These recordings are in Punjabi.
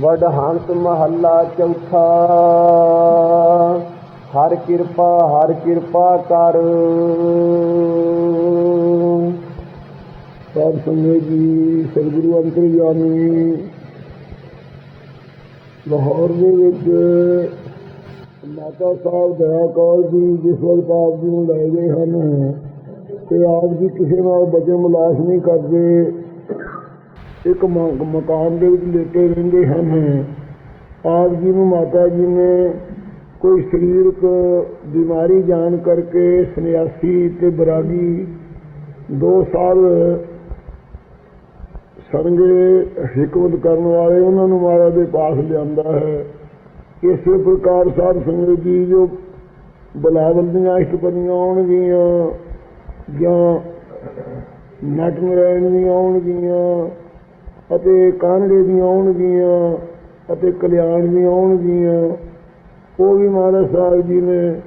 ਵਡ ਮਹੱਲਾ ਚੌਥਾ। ਹਰ ਕਿਰਪਾ ਹਰ ਕਿਰਪਾ ਕਰ। ਸਾਧ ਸੰਗਤ ਜੀ, ਸਤਿਗੁਰੂ ਅੰਤਰਯਾਮੀ। ਲਾਹੌਰ ਦੇ ਵਿੱਚ ਮਾਤਾ ਸਾਹਿਬ ਦਇਆ ਕੌਰ ਜੀ, ਜਿਸ ਵਕਤ ਆਪ ਜੀ ਨੂੰ ਲੈ ਗਏ ਹਨ, ਤੇ ਆਪ ਜੀ ਕਿਸੇ ਨਾਲ ਬਚਨ ਮਲਾਸ਼ ਨਹੀਂ ਕਰਦੇ। ਇੱਕ ਮ- ਮਕਾਨ ਦੇ ਵਿੱਚ ਲੇਟੇ ਰਹਿੰਦੇ ਹਨ। ਆਪ ਜੀ ਨੂੰ ਮਾਤਾ ਜੀ ਨੇ ਕੋਈ ਸਰੀਰਕ ਬਿਮਾਰੀ ਜਾਣ ਕਰਕੇ ਸੰਨਿਆਸੀ ਤੇ ਬਰਾਗੀ ਦੋ ਸਾਲ ਸਰੰਗੇ ਹਿਕਮਤ ਕਰਨ ਵਾਲੇ ਉਹਨਾਂ ਨੂੰ ਮਹਾਰਾਜ ਦੇ ਪਾਸ ਲਿਆਂਦਾ ਹੈ। ਇਸੇ ਪ੍ਰਕਾਰ ਸਾਹਿਬ ਸੰਗਤ ਜੀ ਜੋ ਬਲਾਵਲ ਦੀਆਂ ਇਸ਼ਟਪਦੀਆਂ ਆਉਣਗੀਆਂ ਜਾਂ ਨਟ ਨਰਾਇਣ ਦੀਆਂ ਆਉਣਗੀਆਂ ਅਤੇ ਕਾਂਗੜੇ ਦੀਆਂ ਆਉਣਗੀਆਂ ਅਤੇ ਕਲਿਆਣ ਦੀਆਂ ਆਉਣਗੀਆਂ। ਉਹ ਵੀ ਮਹਾਰਾਜ ਸਾਹਿਬ ਜੀ ਨੇ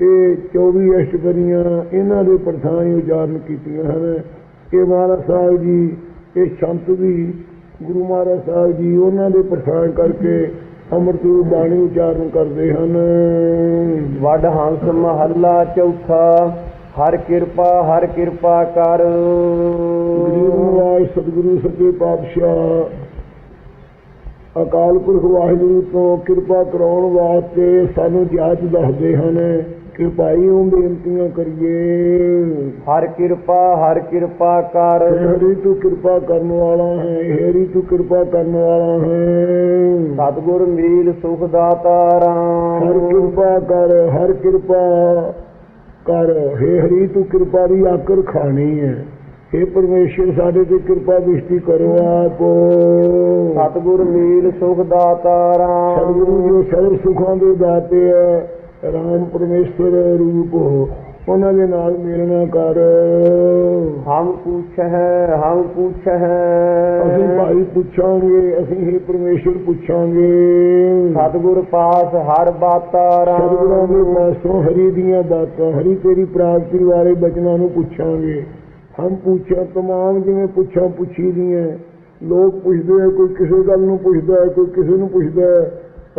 ਇਹ 24 ਅਸ਼ਟਪਦੀਆਂ ਇਹਨਾਂ ਦੇ ਪ੍ਰਥਾਨ ਹੀ ਉਚਾਰਨ ਕੀਤੀਆਂ ਹਨ। ਇਹ ਮਹਾਰਾਜ ਸਾਹਿਬ ਜੀ, ਇਹ ਸ਼ੰਤ ਵੀ ਗੁਰੂ ਮਹਾਰਾਜ ਸਾਹਿਬ ਜੀ ਉਹਨਾਂ ਦੇ ਪ੍ਰਥਾਨ ਕਰਕੇ ਅੰਮ੍ਰਿਤ ਰੂਪ ਬਾਣੀ ਉਚਾਰਨ ਕਰਦੇ ਹਨ। ਵੱਡ ਹੰਸ ਮਹੱਲਾ ਚੌਥਾ। ਹਰ ਕਿਰਪਾ ਹਰ ਕਿਰਪਾ ਕਰ। ਗਰੀਬ ਨਿਵਾਜ ਸਤਿਗੁਰੂ ਸੱਚੇ ਪਾਤਸ਼ਾਹ ਅਕਾਲ ਪੁਰਖ ਵਾਹਿਗੁਰੂ ਤੋਂ ਕਿਰਪਾ ਕਰਾਉਣ ਵਾਸਤੇ ਸਾਨੂੰ ਜਾਚ ਦੱਸਦੇ ਹਨ ਕਿਰਪਾਈ ਨੂੰ ਬੇਨਤੀਆਂ ਕਰੀਏ। ਹਰ ਕਿਰਪਾ ਹਰ ਕਿਰਪਾ ਕਰ। ਹਰੀ ਤੂੰ ਕਿਰਪਾ ਕਰਨ ਵਾਲਾ ਹੈ ਹਰੀ ਤੂੰ ਕਿਰਪਾ ਕਰਨ ਵਾਲਾ ਹੈ। ਸਤਿਗੁਰ ਮੀਲ ਸੁਖ ਦਾਤਾ ਹਰ ਰਾਮ ਕਿਰਪਾ ਕਰ ਹਰ ਕਿਰਪਾ। ਕਰ ਹੇ ਹਰੀ ਤੂੰ ਕਿਰਪਾ ਦੀ ਆਕਰ ਖਾਣੀ ਹੈ। ਹੇ ਪਰਮੇਸ਼ਰ ਸਾਡੇ ਤੇ ਕਿਰਪਾ ਦ੍ਰਿਸ਼ਟੀ ਕਰੋ ਆਪ। ਸਤਿਗੁਰ ਮੀਲ ਸੁਖ ਦਾਤਾ ਰਾਮ ਸਤਿਗੁਰੂ ਜੋ ਸਰਵ ਸੁਖਾਂ ਦੇ ਦਾਤੇ ਹੈ ਰਾਮ ਪਰਮੇਸ਼ਰ ਰੂਪ ਉਹਨਾਂ ਦੇ ਨਾਲ ਮਿਲਣਾ ਕਰ। ਹਮ ਪੁੱਛ ਹੈ ਹਮ ਪੁੱਛ ਹੈ ਅਸੀਂ ਭਾਈ ਪੁੱਛਾਂਗੇ ਅਸੀਂ ਹੀ ਪਰਮੇਸ਼ਰ ਪੁੱਛਾਂਗੇ। ਸਤਿਗੁਰ ਪਾਸ ਹਰ ਬਾਤਾ ਸਤਿਗੁਰਾਂ ਰਾਮ ਦੇ ਪਾਸੋਂ ਹਰੀ ਦੀਆਂ ਬਾਤਾਂ ਹਰੀ ਤੇਰੀ ਪ੍ਰਾਪਤੀ ਵਾਲੇ ਬਚਨਾਂ ਨੂੰ ਪੁੱਛਾਂਗੇ। ਹਮ ਪੁੱਛਾਂ ਤਮਾਮ ਜਿਵੇਂ ਪੁੱਛਾਂ ਪੁੱਛੀ ਦੀਆਂ। ਲੋਕ ਪੁੱਛਦੇ ਆ ਕੋਈ ਕਿਸੇ ਗੱਲ ਨੂੰ ਪੁੱਛਦਾ ਹੈ ਕੋਈ ਕਿਸੇ ਨੂੰ ਪੁੱਛਦਾ। ਹੈ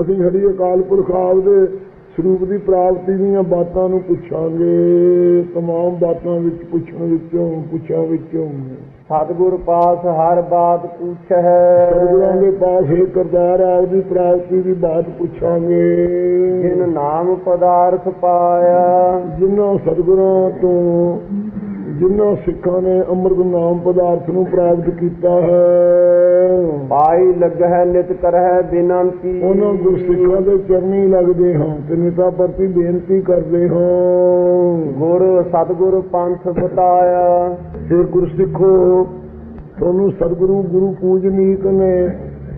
ਅਸੀਂ ਹਰੀ ਅਕਾਲ ਪੁਰਖ ਆਪ ਦੇ ਸਰੂਪ ਦੀ ਪ੍ਰਾਪਤੀ ਦੀਆਂ ਬਾਤਾਂ ਨੂੰ ਪੁੱਛਾਂਗੇ ਤਮਾਮ ਬਾਤਾਂ ਵਿੱਚ ਪੁੱਛਣ ਵਿੱਚੋਂ ਪੁੱਛਾਂ ਵਿੱਚੋਂ। ਸਤਿਗੁਰ ਪਾਸ ਹਰ ਬਾਤ ਪੁੱਛ ਹੈ ਸਤਿਗੁਰਾਂ ਦੇ ਪਾਸ ਇਹ ਕਰਤਾਰ ਆਪ ਦੀ ਪ੍ਰਾਪਤੀ ਦੀ ਬਾਤ ਪੁੱਛਾਂਗੇ। ਜਿਨ ਨਾਮ ਪਦਾਰਥ ਪਾਇਆ। ਜਿਨ੍ਹਾਂ ਸਤਿਗੁਰਾਂ ਤੋਂ ਜਿਨ੍ਹਾਂ ਸਿੱਖਾਂ ਨੇ ਅੰਮ੍ਰਿਤ ਨਾਮ ਪਦਾਰਥ ਨੂੰ ਪ੍ਰਾਪਤ ਕੀਤਾ ਹੈ। ਪਾਈ ਲੱਗਹਿ ਨਿਤ ਕਰਹਿ ਬਿਨੰਤੀ। ਉਹਨਾਂ ਗੁਰਸਿੱਖਾਂ ਦੇ ਚਰਨੀ ਲੱਗਦੇ ਹਾਂ ਤੇ ਨਿਤਾ ਪ੍ਰਤੀ ਬੇਨਤੀ ਕਰਦੇ ਹਾਂ। ਗੁਰ ਸਤਿਗੁਰ ਪੰਥ ਬਤਾਇਆ। ਤੇ ਗੁਰਸਿੱਖੋ ਤੁਹਾਨੂੰ ਸਤਿਗੁਰੂ ਗੁਰੂ ਪੂਜਨੀਕ ਨੇ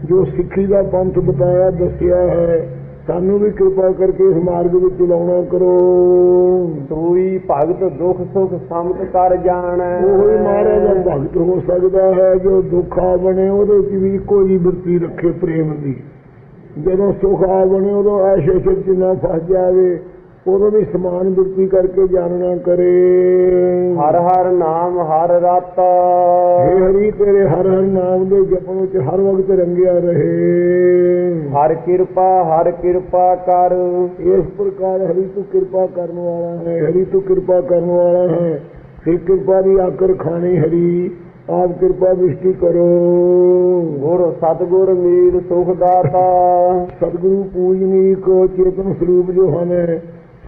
ਜੋ ਸਿੱਖੀ ਦਾ ਪੰਥ ਬਤਾਇਆ ਦੱਸਿਆ ਹੈ। ਸਾਨੂੰ ਵੀ ਕਿਰਪਾ ਕਰਕੇ ਇਸ ਮਾਰਗ ਵਿੱਚ ਚਲਾਉਣਾ ਕਰੋ। ਸੋਈ ਭਗਤ ਦੁਖ ਸੁਖ ਸਮਤ ਕਰ ਜਾਣੈ। ਉਹ ਹੀ ਮਹਾਰਾਜ ਭਗਤ ਹੋ ਸਕਦਾ ਹੈ ਜੋ ਦੁੱਖ ਆ ਬਣੇ ਉਹਦੇ ਚ ਵੀ ਹੀ ਬਿਰਤੀ ਰੱਖੇ ਪ੍ਰੇਮ ਦੀ। ਜਦੋਂ ਸੁਖ ਆ ਬਣੇ ਉਦੋਂ ਆਸ਼ੇ ਚ ਨਾ ਫਸ ਜਾਵੇ। ਉਦੋਂ ਵੀ ਸਮਾਨ ਬਿਰਤੀ ਕਰਕੇ ਜਾਣਨਾ ਕਰੇ। ਹਰ ਹਰ ਨਾਮ ਹਰ ਰਾਤਾ। ਹੇ ਹਰੀ ਤੇਰੇ ਹਰ ਹਰ ਨਾਮ ਦੇ ਜਪਣ ਵਿੱਚ ਹਰ ਵਕਤ ਰੰਗਿਆ ਰਹੇ। ਹਰ ਕਿਰਪਾ ਹਰ ਕਿਰਪਾ ਕਰ। ਇਸ ਪ੍ਰਕਾਰ ਹਰੀ ਤੂੰ ਕਿਰਪਾ ਕਰਨ ਵਾਲਾ ਹੈ ਹਰੀ ਤੂੰ ਕਿਰਪਾ ਕਰਨ ਵਾਲਾ ਹੈ। ਤੇ ਕਿਰਪਾ ਦੀ ਆਕਰ ਖਾਣੀ ਹਰੀ ਆਪ ਕਿਰਪਾ ਦ੍ਰਿਸ਼ਟੀ ਕਰੋ। ਗੁਰ ਸਤਿਗੁਰ ਮੀਰ ਸੁਖ ਦਾਤਾ। ਸਤਿਗੁਰੂ ਪੂਜਨੀਕ ਚੇਤਨ ਸਰੂਪ ਜੋ ਹਨ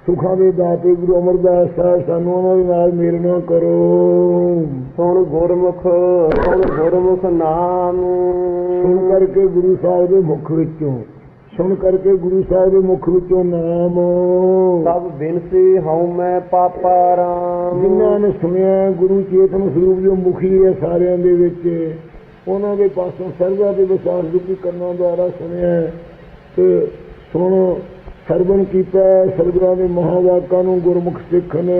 ਸੁਖਾਂ ਦੇ ਦਾਤੇ ਗੁਰੂ ਅਮਰਦਾਸ ਸਾਹਿਬ ਸਾਨੂੰ ਉਹਨਾਂ ਦੇ ਨਾਲ ਮਿਲਣਾ ਕਰੋ। ਸੁਣ ਗੁਰਮੁਖ ਸੁਣ ਗੁਰਮੁਖ ਨਾਮ। ਸੁਣ ਕਰਕੇ ਗੁਰੂ ਸਾਹਿਬ ਦੇ ਮੁਖ ਵਿੱਚੋਂ ਸੁਣ ਕਰਕੇ ਗੁਰੂ ਸਾਹਿਬ ਦੇ ਮੁਖ ਵਿੱਚੋਂ ਨਾਮ। ਸਭ ਬਿਨਸੀ ਹਉ ਮੈਂ ਪਾਪਾ ਰਾਮ। ਜਿਨ੍ਹਾਂ ਨੇ ਸੁਣਿਆ ਗੁਰੂ ਚੇਤਨ ਸਰੂਪ ਜੋ ਮੁਖੀ ਹੈ ਸਾਰਿਆਂ ਦੇ ਵਿੱਚ ਉਹਨਾਂ ਦੇ ਪਾਸੋਂ ਸਰਵਾ ਦੇ ਵਿਸਾਰ ਰੂਪੀ ਕਰਨਾ ਦੁਆਰਾ ਸੁਣਿਆ ਤੇ ਸੁਣ ਸਰਵਣ ਕੀਤਾ ਸਰਗੁਰਾਂ ਦੇ ਮਹਾਵਾਕਾਂ ਨੂੰ ਗੁਰਮੁਖ ਸਿੱਖ ਨੇ।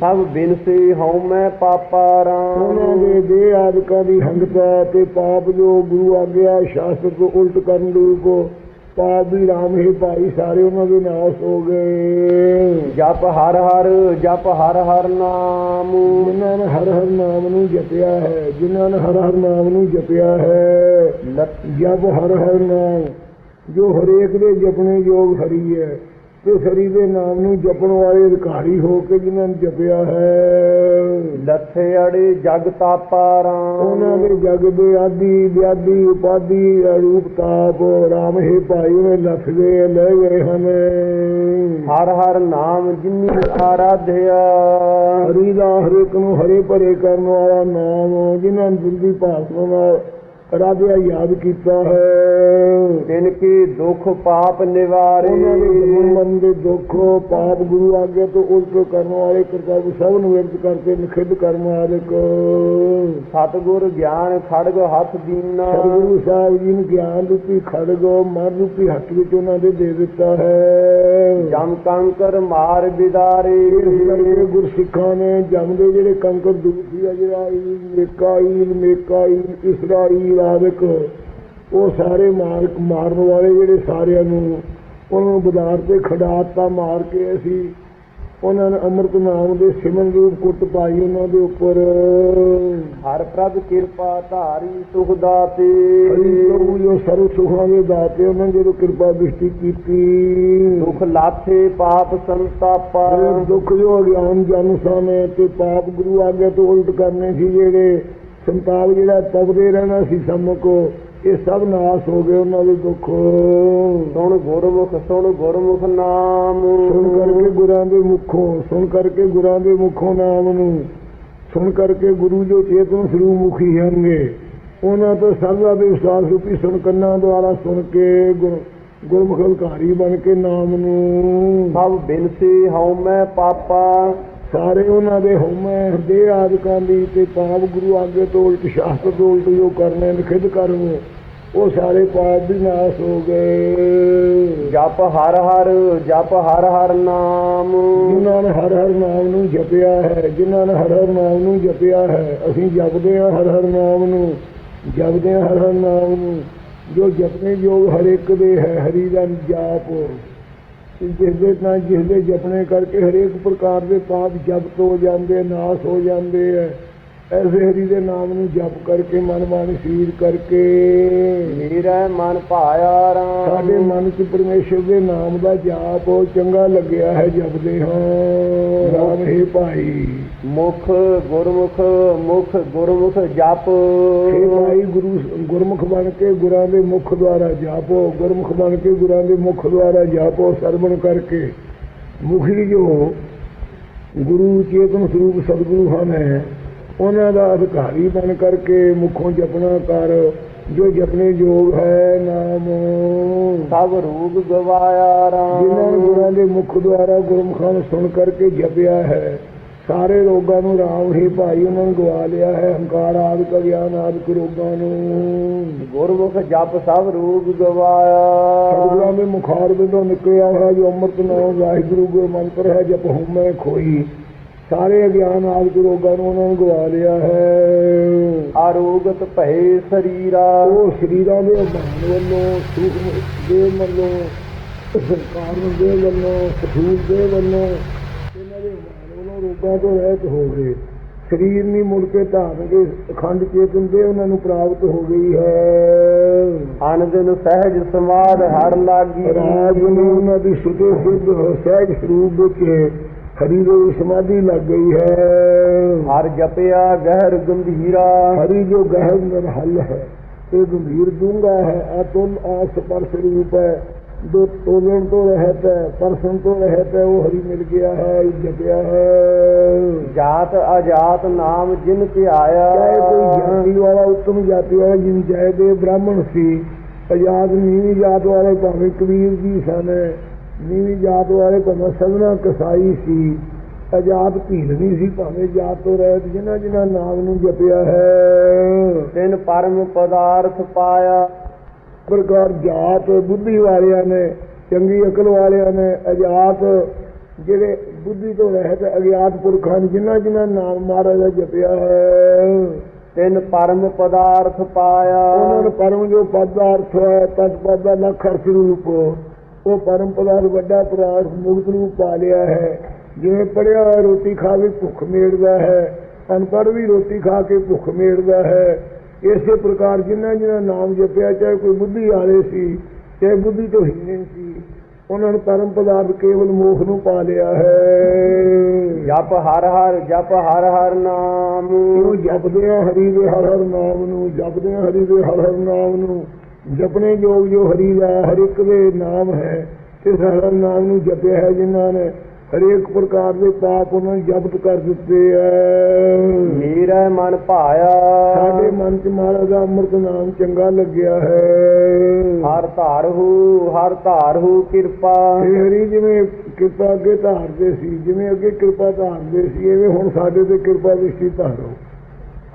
ਸਭ ਬਿਨਸੀ ਹਉ ਮੈਂ ਪਾਪਾ ਉਹਨਾਂ ਰਾਮ ਦੇ ਦੇਹ ਆਦਿਕਾਂ ਦੀ ਹੰਗਤਾ ਤੇ ਪਾਪ ਜੋ ਗੁਰੂ ਆਗਿਆ ਸ਼ਾਸਤਰ ਕੋ ਉਲਟ ਕਰਨ ਦੀ ਕੋ ਪਾਪ ਵੀ ਰਾਮ ਹੀ ਭਾਈ ਸਾਰੇ ਉਹਨਾਂ ਦੇ ਨਾਸ ਹੋ ਗਏ। ਜਪ ਹਰ ਹਰ ਜਪ ਹਰ ਹਰ ਨਾਮ। ਜਿਨ੍ਹਾਂ ਨੇ ਹਰ ਹਰ ਨਾਮ ਨੂੰ ਜਪਿਆ ਹੈ ਜਿਨ੍ਹਾਂ ਨੇ ਹਰ ਹਰ ਨਾਮ ਨੂੰ ਜਪਿਆ ਹੈ ਜਪ ਹਰ ਹਰ ਨਾਮ। ਜੋ ਹਰੇਕ ਦੇ ਜਪਣੇ ਯੋਗ ਹਰੀ ਹੈ ਤੇ ਹਰੀ ਦੇ ਨਾਮ ਨੂੰ ਜਪਣ ਵਾਲੇ ਅਧਿਕਾਰੀ ਹੋ ਕੇ ਜਿਨ੍ਹਾਂ ਨੇ ਜਪਿਆ ਹੈ। ਲਥੇ ਅੜੇ ਜਗ ਤਾਪਾ ਉਹਨਾਂ ਦੇ ਜਗ ਦੇ ਆਦੀ ਵਿਆਦੀ ਉਪਾਦੀ ਰੂਪ ਤਾਪ ਰਾਮ ਹੀ ਭਾਈ ਉਹਨੇ ਲਖਦੇ ਲੈ ਗਏ ਹਨ। ਹਰ ਹਰ ਨਾਮ ਜਿਨੀ ਆਰਾਧਿਆ। ਹਰੀ ਦਾ ਹਰੇਕ ਨੂੰ ਹਰੇ ਭਰੇ ਕਰਨ ਵਾਲਾ ਨਾਮ ਜਿਨ੍ਹਾਂ ਨੇ ਦਿੰਦੀ ਭਾਸ਼ਾ ਨਾਲ ਰਾਧਿਆ ਯਾਦ ਕੀਤਾ ਹੈ। ਤਿਨ ਕੀ ਦੁਖ ਪਾਪ ਨਿਵਾਰੇ। ਉਹਨਾਂ ਦੇ ਮਨ ਦੇ ਦੁੱਖ ਪਾਪ ਗੁਰੂ ਆਗੇ ਤੋਂ ਉਲਟ ਕਰਨ ਵਾਲੇ ਕਰਤਾ ਸਭ ਨੂੰ ਵਿਰਤ ਕਰਕੇ ਨਿਖਿੱਧ ਕਰਨ ਵਾਲਿਕ ਸਤਗੁਰ ਗਿਆਨ ਖੜਗ ਹੱਥ ਦੀਨਾ ਸਤਿਗੁਰੂ ਸਾਹਿਬ ਜੀ ਨੂੰ ਗਿਆਨ ਰੂਪੀ ਖੜਗ ਮਨ ਰੂਪੀ ਹੱਥ ਵਿੱਚ ਉਹਨਾਂ ਦੇ ਦੇ ਦਿੱਤਾ ਹੈ। ਜਮ ਕੰਕਰ ਮਾਰ ਬਿਦਾਰੇ। ਕਰਕੇ ਗੁਰਸਿੱਖਾਂ ਨੇ ਜੰਮ ਦੇ ਜਿਹੜੇ ਕੰਕਰ ਦੂਸੀ ਅਜਰਾਈਲ ਮੇਕਾਈਲ ਮੇਕਾਈਲ ਇਸਰਾਈਲ ਆਦਿਕ ਉਹ ਸਾਰੇ ਮਾਰ ਮਾਰਨ ਵਾਲੇ ਜਿਹੜੇ ਸਾਰਿਆਂ ਨੂੰ ਉਹਨਾਂ ਨੂੰ ਬਦਾਰ ਤੇ ਖੜਾਤਾ ਮਾਰ ਕੇ ਅਸੀਂ ਉਹਨਾਂ ਨੇ ਅੰਮ੍ਰਿਤ ਨਾਮ ਦੇ ਸਿਮਨ ਰੂਪ ਕੁੱਟ ਪਾਈ ਉਹਨਾਂ ਦੇ ਉੱਪਰ। ਹਰ ਪ੍ਰਭ ਕਿਰਪਾ ਧਾਰੀ ਸੁਖ ਦਾਤੇ। ਹਰੀ ਪ੍ਰਭੂ ਜੋ ਸਰਵ ਸੁਖਾਂ ਦੇ ਦਾਤੇ ਉਹਨਾਂ ਨੇ ਜਦੋਂ ਕਿਰਪਾ ਦ੍ਰਿਸ਼ਟੀ ਕੀਤੀ। ਦੁਖ ਲਾਥੇ ਪਾਪ ਸੰਤਾਪਾ। ਦੁੱਖ ਜੋ ਅਗਿਆਨ ਜਨ ਸਾਨੇ ਤੇ ਪਾਪ ਗੁਰੂ ਆਗੇ ਤੋਂ ਉਲਟ ਕਰਨੇ ਸੀ ਜਿਹੜੇ ਸੰਤਾਪ ਜਿਹੜਾ ਤਪਦੇ ਰਹਿਣਾ ਸੀ ਸਮਕੋ ਇਹ ਸਭ ਨਾਸ ਹੋ ਗਏ ਉਹਨਾਂ ਦੇ ਦੁੱਖ। ਸੁਣ ਗੁਰਮੁਖ ਸੁਣ ਗੁਰਮੁਖ ਨਾਮ। ਸੁਣ ਕਰਕੇ ਗੁਰਾਂ ਦੇ ਮੁਖੋਂ ਸੁਣ ਕਰਕੇ ਗੁਰਾਂ ਦੇ ਮੁਖੋਂ ਨਾਮ ਨੂੰ। ਸੁਣ ਕਰਕੇ ਗੁਰੂ ਜੋ ਚੇਤਨ ਸਰੂਪ ਮੁਖੀ ਹਨਗੇ ਉਹਨਾਂ ਤੋਂ ਸਰਵਾ ਦੇ ਵਿਸ਼ਵਾਸ ਰੂਪੀ ਸੁਣ ਕੰਨਾਂ ਦੁਆਰਾ ਸੁਣ ਕੇ ਗੁਰ ਗੁਰਮੁਖ ਅਧਿਕਾਰੀ ਬਣ ਕੇ ਨਾਮ ਨੂੰ। ਸਭ ਬਿਨਸੀ ਹਉ ਮੈਂ ਪਾਪਾ। ਸਾਰੇ ਉਹਨਾਂ ਦੇ ਹਉਮੈ ਹਿਰਦੇ ਆਦਿਕਾਂ ਦੀ ਤੇ ਪਾਪ ਗੁਰੂ ਆਗੇ ਤੋਂ ਉਲਟ ਸ਼ਾਸਤਰ ਤੋਂ ਉਲਟ ਜੋ ਕਰਨੇ ਨਿਖਿੱਧ ਕਰਨ ਉਹ ਸਾਰੇ ਪਾਪ ਵੀ ਨਾਸ ਹੋ ਗਏ। ਜਪ ਹਰ ਹਰ ਜਪ ਹਰ ਹਰ ਨਾਮ। ਜਿਨ੍ਹਾਂ ਨੇ ਹਰ ਹਰ ਨਾਮ ਨੂੰ ਜਪਿਆ ਹੈ ਜਿਨ੍ਹਾਂ ਨੇ ਹਰ ਹਰ ਨਾਮ ਨੂੰ ਜਪਿਆ ਹੈ ਅਸੀਂ ਜਪਦੇ ਹਾਂ ਹਰ ਹਰ ਨਾਮ ਨੂੰ ਜਪਦੇ ਹਾਂ ਹਰ ਹਰ ਨਾਮ ਨੂੰ। ਜੋ ਜਪਣੇ ਯੋਗ ਹਰ ਇੱਕ ਦੇ ਹੈ ਹਰੀ ਦਾ ਜਾਪ। ਜਿਸ ਦੇ ਨਾਲ ਜਿਸ ਦੇ ਜਪਣੇ ਕਰਕੇ ਹਰੇਕ ਪ੍ਰਕਾਰ ਦੇ ਪਾਪ ਜਪਤ ਹੋ ਜਾਂਦੇ ਨਾਸ ਹੋ ਜਾਂਦੇ ਹੈ ਐਸੇ ਹਰੀ ਦੇ ਨਾਮ ਨੂੰ ਜਪ ਕਰਕੇ ਮਨ ਮਨ ਸੀਰ ਕਰਕੇ। ਮੇਰਾ ਮਨ ਭਾਇਆ ਰਾਮ। ਸਾਡੇ ਮਨ 'ਚ ਪਰਮੇਸ਼ਰ ਦੇ ਨਾਮ ਦਾ ਜਾਪ ਉਹ ਚੰਗਾ ਲੱਗਿਆ ਹੈ ਜਪਦੇ ਹਾਂ। ਰਾਮ ਹੀ ਭਾਈ। ਮੁਖ ਗੁਰਮੁਖ ਮੁਖ ਗੁਰਮੁਖ ਜਪ। ਭਾਈ ਗੁਰੂ ਗੁਰਮੁਖ ਬਣ ਕੇ ਗੁਰਾਂ ਦੇ ਮੁਖ ਦੁਆਰਾ ਜਾਪੋ ਗੁਰਮੁਖ ਬਣ ਕੇ ਗੁਰਾਂ ਦੇ ਮੁਖ ਦੁਆਰਾ ਜਾਪੋ ਸਰਵਣ ਕਰਕੇ ਮੁਖੀ ਜੋ ਗੁਰੂ ਚੇਤਨ ਸਰੂਪ ਸਤਿਗੁਰੂ ਹਨ ਉਹਨਾਂ ਦਾ ਅਧਿਕਾਰੀ ਬਣ ਕਰਕੇ ਮੁਖੋਂ ਜਪਣਾ ਕਰ ਜੋ ਜਪਣੇ ਯੋਗ ਹੈ ਨਾਮ। ਸਭ ਰੂਪ ਗਵਾਇਆ ਜਿਨ੍ਹਾਂ ਰਾਮ ਗੁਰਾਂ ਦੇ ਮੁਖ ਦੁਆਰਾ ਗੁਰਮੁਖਾਂ ਨੂੰ ਸੁਣ ਕਰਕੇ ਜਪਿਆ ਹੈ ਸਾਰੇ ਰੋਗਾਂ ਨੂੰ ਰਾਮ ਹੀ ਭਾਈ ਉਹਨਾਂ ਨੂੰ ਗਵਾ ਲਿਆ ਹੈ ਹੰਕਾਰ ਆਦਿਕ ਗਿਆਨ ਆਦਿਕ ਰੋਗਾਂ ਨੂੰ। ਗੁਰਮੁਖ ਜਪ ਸਭ ਰੂਪ ਗਵਾਇਆ। ਸਤਿਗੁਰਾਂ ਦੇ ਮੁਖਾਰ ਵਿੱਚੋਂ ਨਿਕਲਿਆ ਹੋਇਆ ਜੋ ਅੰਮ੍ਰਿਤ ਨਾਮ ਵਾਹਿਗੁਰੂ ਗੁਰੂ ਮੰਤਰ ਹੈ ਜਪ ਹਉਮੈ ਖੋਈ। ਸਾਰੇ ਅਗਿਆਨ ਆਦਿਕ ਰੋਗਾਂ ਨੂੰ ਉਹਨਾਂ ਨੂੰ ਗਵਾ ਲਿਆ ਹੈ। ਆਰੋਗਤ ਭਏ ਸਰੀਰਾ। ਉਹ ਸਰੀਰਾਂ ਦੇ ਅਭਾਨ ਵੱਲੋਂ ਸੂਖਮ ਦੇ ਵੱਲੋਂ ਕਾਰਨ ਦੇ ਵੱਲੋਂ ਸਥੂਲ ਦੇ ਵੱਲੋਂ ਇਹਨਾਂ ਦੇ ਅਭਾਨ ਵੱਲੋਂ ਰੋਗਾਂ ਤੋਂ ਰਹਿਤ ਹੋ ਗਏ। ਸਰੀਰ ਨਹੀਂ ਮੁੜ ਕੇ ਧਾਰਨ ਕੇ ਅਖੰਡ ਚੇਤਨ ਦੇ ਉਹਨਾਂ ਨੂੰ ਪ੍ਰਾਪਤ ਹੋ ਗਈ ਹੈ। ਅਨ ਦਿਨ ਸਹਿਜ ਸਮਾਦ ਹਰ ਲਾਗੀ। ਰਾਜ ਨੂੰ ਉਹਨਾਂ ਦੀ ਸੁਤੇ ਸਿੱਧ ਸਹਿਜ ਸਰੂਪ ਵਿੱਚ ਹਰੀ ਦੇ ਸਮਾਧੀ ਲੱਗ ਗਈ ਹੈ। ਹਰ ਜਪਿਆ ਗਹਿਰ ਗੰਭੀਰਾ। ਹਰੀ ਜੋ ਗਹਿਰ ਨਿਰਹਲ ਹੈ ਇਹ ਗੰਭੀਰ ਡੂੰਘਾ ਹੈ ਅਤੁਲ ਆਸ ਪਰਸ ਰੂਪ ਹੈ। ਤੋਲਣ ਤੋਂ ਰਹਿਤ ਹੈ ਪਰਸਨ ਤੋਂ ਰਹਿਤ ਹੈ ਉਹ ਹਰੀ ਮਿਲ ਗਿਆ ਹੈ ਜਪਿਆ ਹੈ। ਜਾਤ ਅਜਾਤ ਨਾਮ ਜਿਨ ਤੇ ਆਇਆ। ਚਾਹੇ ਕੋਈ ਜਾਤੀ ਵਾਲਾ ਉੱਤਮ ਜਾਤੀ ਵਾਲਾ ਜਿਨ ਚਾਹੇ ਦੇ ਬ੍ਰਾਹਮਣ ਸੀ ਆਜ਼ਾਦ ਨੀਵੀਂ ਜਾਤ ਵਾਲੇ ਭਾਵੇਂ ਕਬੀਰ ਜੀ ਸਨ ਨੀਵੀਂ ਜਾਤ ਵਾਲੇ ਭਾਵੇਂ ਸਭਨਾ ਕਸਾਈ ਸੀ ਆਜ਼ਾਦ ਭੀਲਨੀ ਸੀ ਭਾਵੇਂ ਜਾਤ ਤੋਂ ਰਹਿਤ ਜਿਨ੍ਹਾਂ ਜਿਨ੍ਹਾਂ ਨਾਮ ਨੂੰ ਜਪਿਆ ਹੈ। ਤਿਨ ਪਰਮ ਪਦਾਰਥ ਪਾਇਆ। ਪ੍ਰਕਾਰ ਜਾਤ ਬੁੱਧੀ ਵਾਲਿਆਂ ਨੇ ਚੰਗੀ ਅਕਲ ਵਾਲਿਆਂ ਨੇ ਅਜਾਤ ਜਿਹੜੇ ਬੁੱਧੀ ਤੋਂ ਰਹਿਤ ਅਗਿਆਤ ਪੁਰਖਾਂ ਨੇ ਜਿਨ੍ਹਾਂ ਜਿਨ੍ਹਾਂ ਨਾਮ ਮਹਾਰਾਜ ਦਾ ਜਪਿਆ ਹੈ। ਤਿੰਨ ਪਰਮ ਪਦਾਰਥ ਪਾਇਆ। ਉਹਨਾਂ ਨੂੰ ਪਰਮ ਜੋ ਪਦ ਦਾ ਅਰਥ ਹੈ ਤਦ ਪਦ ਦਾ ਲੱਖ ਰੂਪ ਉਹ ਪਰਮ ਪਦਾਰਥ ਵੱਡਾ ਪਦਾਰਥ ਮੁਕਤ ਰੂਪ ਪਾ ਲਿਆ ਹੈ। ਜਿਵੇਂ ਪੜਿਆ ਹੋਇਆ ਰੋਟੀ ਖਾ ਕੇ ਭੁੱਖ ਮੇੜਦਾ ਹੈ ਅਨਪੜ੍ਹ ਵੀ ਰੋਟੀ ਖਾ ਕੇ ਭੁੱਖ ਮੇੜਦਾ ਹੈ ਇਸੇ ਪ੍ਰਕਾਰ ਜਿਨ੍ਹਾਂ ਜਿਨ੍ਹਾਂ ਨਾਮ ਜਪਿਆ ਚਾਹੇ ਕੋਈ ਬੁੱਧੀ ਵਾਲੇ ਸੀ ਚਾਹੇ ਬੁੱਧੀ ਤੋਂ ਹੀਨ ਸੀ ਉਹਨਾਂ ਨੂੰ ਪਰਮ ਪਦਾਰਥ ਕੇਵਲ ਮੋਖ ਨੂੰ ਪਾ ਲਿਆ ਹੈ। ਜਪ ਹਰ ਹਰ ਜਪ ਹਰ ਹਰ ਨਾਮ। ਇਹਨੂੰ ਜਪਦੇ ਆ ਹਰੀ ਦੇ ਹਰ ਹਰ ਨਾਮ ਨੂੰ ਜਪਦੇ ਆ ਹਰੀ ਦੇ ਹਰ ਹਰ ਨਾਮ ਨੂੰ? ਜਪਣੇ ਯੋਗ ਜੋ ਹਰੀ ਦਾ ਹਰ ਇੱਕ ਦੇ ਨਾਮ ਹੈ ਤੇ ਹਰ ਹਰ ਨਾਮ ਨੂੰ ਜਪਿਆ ਹੈ ਜਿਨ੍ਹਾਂ ਨੇ। ਹਰੇਕ ਪ੍ਰਕਾਰ ਦੇ ਪਾਪ ਉਹਨਾਂ ਨੇ ਜ਼ਬਤ ਕਰ ਦਿੱਤੇ ਐ। ਮੇਰਾ ਮਨ ਭਾਇਆ। ਸਾਡੇ ਮਨ ਚ ਮਹਾਰਾਜ ਦਾ ਅੰਮ੍ਰਿਤ ਨਾਮ ਚੰਗਾ ਲੱਗਿਆ ਹੈ। ਹਰ ਧਾਰਹੂ ਹਰ ਧਾਰਹੂ ਕਿਰਪਾ। ਤੇ ਹਰੀ ਜਿਵੇਂ ਕਿਰਪਾ ਅੱਗੇ ਧਾਰਦੇ ਸੀ ਜਿਵੇਂ ਅੱਗੇ ਕਿਰਪਾ ਧਾਰਦੇ ਸੀ ਐਵੇਂ ਹੁਣ ਸਾਡੇ ਤੇ ਕਿਰਪਾ ਵਿਸ਼ੀ ਧਾਰੋ।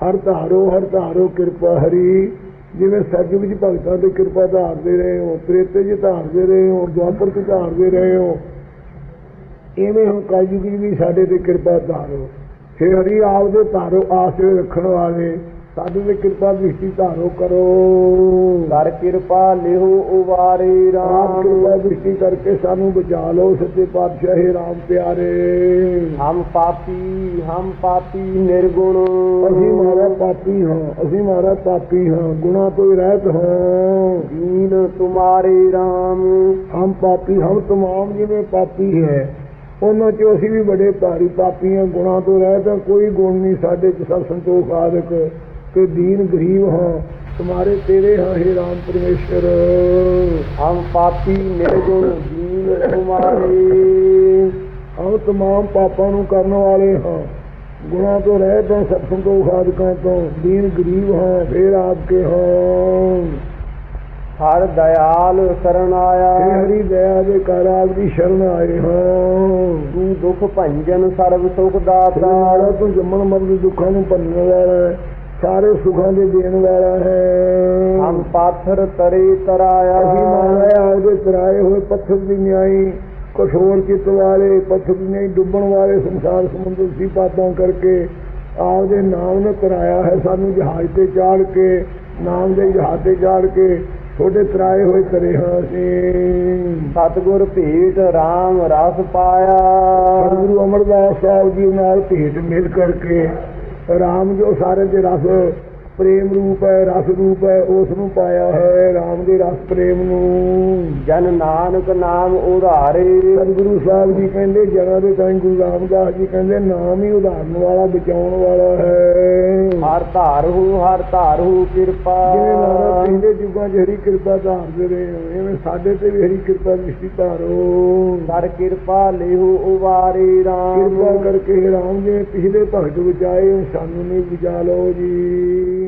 ਹਰ ਧਾਰੋ ਹਰ ਧਾਰੋ ਕਿਰਪਾ ਹਰੀ। ਜਿਵੇਂ ਸੱਜ ਵਿੱਚ ਭਗਤਾਂ ਤੇ ਕਿਰਪਾ ਧਾਰਦੇ ਰਹੇ ਹੋ ਪ੍ਰੇਤੇ ਚ ਧਾਰਦੇ ਰਹੇ ਹੋ ਦੁਆਪਰ ਚ ਧਾਰਦੇ ਰਹੇ ਹੋ ਐਵੇਂ ਹੁਣ ਕਾਜੀ ਵਿੱਚ ਵੀ ਸਾਡੇ ਤੇ ਕਿਰਪਾ ਧਾਰੋ। ਫੇ ਹਰੀ ਆਪ ਦੇ ਧਾਰੋ ਆਸਰੇ ਰੱਖਣ ਵਾਲੇ ਸਾਡੇ ਤੇ ਕਿਰਪਾ ਦ੍ਰਿਸ਼ਟੀ ਧਾਰੋ ਕਰੋ। ਕਰ ਕਿਰਪਾ ਲਿਹੂ ਉਵਾਰੇ ਆਪ ਕਿਰਪਾ ਰਾਮ ਦ੍ਰਿਸ਼ਟੀ ਕਰਕੇ ਸਾਨੂੰ ਬਚਾ ਲਓ ਸੱਚੇ ਪਾਤਸ਼ਾਹ ਹੈ ਰਾਮ ਪਿਆਰੇ। ਹਮ ਪਾਪੀ ਹਮ ਪਾਪੀ ਨਿਰਗੁਣ। ਅਸੀਂ ਮਾਰਾ ਪਾਪੀ ਹਾਂ ਅਸੀਂ ਮਾਰਾ ਪਾਪੀ ਹਾਂ ਗੁਨਾਹ ਤੋਂ ਹੀ ਰਹਿਤ ਹਾਂ। ਦੀਨ ਤੁਮਾਰੇ ਰਾਮ। ਹਮ ਪਾਪੀ ਹਮ ਤਮਾਮ ਜਿਵੇਂ ਪਾਪੀ ਹੈ ਉਹਨਾਂ ਚੋਂ ਅਸੀਂ ਵੀ ਬੜੇ ਭਾਰੀ ਪਾਪੀ ਹਾਂ ਗੁਨਾਹ ਤੋਂ ਰਹਿਤ ਹਾਂ ਕੋਈ ਗੁਣ ਨਹੀਂ ਸਾਡੇ ਚ ਸਭ ਸੰਤੋਖ ਆਦਿਕ ਕਿ ਦੀਨ ਗਰੀਬ ਹਾਂ ਤੁਮਾਰੇ ਤੇਰੇ ਹਾਂ हे ਰਾਮ ਪਰਮੇਸ਼ਰ। ਹਮ ਪਾਪੀ ਨਿਰਗੁਣ ਦੀਨ ਤੁਮਾਰੇ। ਹਮ ਤਮਾਮ ਪਾਪਾਂ ਨੂੰ ਕਰਨ ਵਾਲੇ ਹਾਂ ਗੁਨਾਹ ਤੋਂ ਰਹਿਤ ਹਾਂ ਸਭ ਸੰਤੋਖ ਆਦਿਕਾਂ ਤੋਂ ਦੀਨ ਗਰੀਬ ਹਾਂ ਫੇਰ ਆਪਕੇ ਹਾਂ। ਹਰ ਦਇਆਲ ਸ਼ਰਨ ਹੇ ਆਇਆ ਹਰੀ ਦਇਆ ਦੇ ਘਰ ਆਪ ਦੀ ਸ਼ਰਨ ਆਏ ਹਾਂ। ਤੂੰ ਦੁਖ ਭੰਜਨ ਸਰਬ ਸੁਖ ਦਾਤਾ। ਤੂੰ ਜੰਮਣ ਮਰਨ ਦੇ ਦੁੱਖਾਂ ਨੂੰ ਭੰਨਣ ਵਾਲਾ ਸਾਰੇ ਸੁੱਖਾਂ ਦੇ ਦੇਣ ਵਾਲਾ ਹੈ। ਹਮ ਪਾਥਰ ਤਰੇ ਅਸੀਂ ਤਰਾਇਆ ਮਾਇਆ ਆਪਦੇ ਤਰਾਏ ਹੋਏ ਪੱਥਰ ਦੀ ਨਿਆਈ ਕਠੋਰ ਚਿੱਤ ਵਾਲੇ ਪੱਥਰ ਦੀ ਨਹੀਂ ਡੁੱਬਣ ਵਾਲੇ ਸੰਸਾਰ ਸਮੁੰਦਰ ਸੀ ਪਾਤਾਂ ਕਰਕੇ ਆਪਦੇ ਨਾਮ ਨੇ ਤਰਾਇਆ ਹੈ। ਸਾਨੂੰ ਜਹਾਜ਼ ਤੇ ਚਾੜ ਕੇ ਨਾਮ ਦੇ ਜਹਾਜ਼ ਤੇ ਚਾੜ ਕੇ ਤੁਹਾਡੇ ਤਰਾਏ ਹੋਏ ਤਰੇ ਹਾਂ ਅਸੀਂ। ਸਤਿਗੁਰ ਭੇਟ RAM ਰਸ ਪਾਇਆ। ਸਤਿਗੁਰੂ ਅਮਰਦਾਸ ਸਾਹਿਬ ਜੀ ਨਾਲ ਭੇਟ ਮਿਲ ਕਰਕੇ ਰਾਮ ਜੋ ਸਾਰੇ ਦੇ ਰਸ ਪ੍ਰੇਮ ਰੂਪ ਹੈ ਰਸ ਰੂਪ ਹੈ ਉਸ ਨੂੰ ਪਾਇਆ ਹੈ ਰਾਮ ਦੇ ਰਸ ਪ੍ਰੇਮ ਨੂੰ। ਜਨ ਨਾਨਕ ਨਾਮ ਉਧਾਰੇ। ਸਤਿਗੁਰੂ ਸਾਹਿਬ ਜੀ ਕਹਿੰਦੇ ਜਨਾਂ ਦੇ ਤਾਂ ਗੁਰੂ ਰਾਮਦਾਸ ਜੀ ਕਹਿੰਦੇ ਨਾਮ ਹੀ ਉਧਾਰਨ ਵਾਲਾ ਬਚਾਉਣ ਵਾਲਾ ਹੈ। ਹਰ ਧਾਰਹੂ ਹਰ ਧਾਰਹੂ ਕਿਰਪਾ। ਜਿਵੇਂ ਮਹਾਰਾਜ ਯੁੱਗਾਂ 'ਚ ਹਰੀ ਕਿਰਪਾ ਧਾਰਦੇ ਰਹੇ ਹੋ ਐਵੇਂ ਸਾਡੇ ਤੇ ਵੀ ਹਰੀ ਕਿਰਪਾ ਦ੍ਰਿਸ਼ਟੀ ਧਾਰੋ। ਕਰ ਕਿਰਪਾ ਲਿਹੂ ਉਵਾਰੇ ਕਿਰਪਾ RAM ਕਰਕੇ ਰਾਮ ਜੀ ਪਿਛਲੇ ਭਗਤ ਬਚਾਏ ਸਾਨੂੰ ਨਹੀਂ ਬਚਾ ਲਓ ਜੀ।